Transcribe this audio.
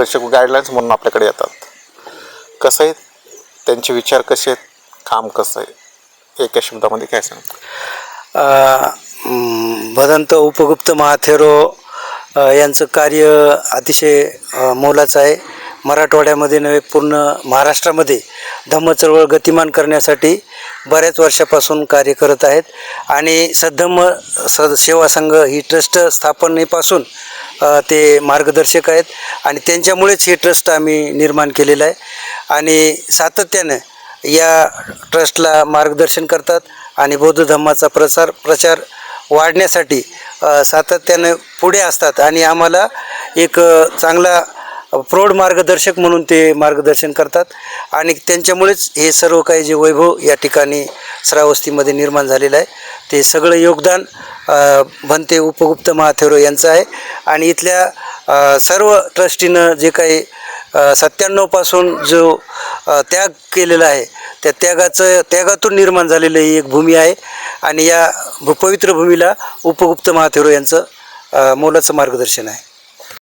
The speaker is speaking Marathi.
मार्गदर्शक गाईडलाईन्स म्हणून आपल्याकडे येतात. कसं आहे? त्यांचे विचार कसे आहेत? काम कसं आहे? एका शब्दामध्ये काय सांग भदंत उपगुप्त महाथेरो यांचं कार्य अतिशय मोलाचं आहे. मराठवाड्यामध्ये नव्हे पूर्ण महाराष्ट्रामध्ये धम्म चळवळ गतिमान करण्यासाठी बऱ्याच वर्षापासून कार्य करत आहेत. आणि सद्धम्म स सेवा संघ ही ट्रस्ट स्थापनेपासून ते मार्गदर्शक आहेत आणि त्यांच्यामुळेच हे ट्रस्ट आम्ही निर्माण केलेलं आहे. आणि सातत्यानं या ट्रस्टला मार्गदर्शन करतात आणि बौद्ध धम्माचा प्रसार प्रचार वाढण्यासाठी सातत्यानं पुढे असतात आणि आम्हाला एक चांगला प्रौढ मार्गदर्शक म्हणून ते मार्गदर्शन करतात. आणि त्यांच्यामुळेच हे सर्व काही जे वैभव या ठिकाणी श्रावस्तीमध्ये निर्माण झालेलं आहे ते सगळं योगदान भंते उपगुप्त महाथेरो यांचं आहे. आणि इथल्या सर्व ट्रस्टीनं जे काही सत्त्याण्णवपासून जो त्याग केलेला आहे त्या त्यागाचं त्यागातून निर्माण झालेलं ही एक भूमी आहे. आणि या पवित्र भूमीला उपगुप्त महाथेरो यांचं मोलाचं मार्गदर्शन आहे.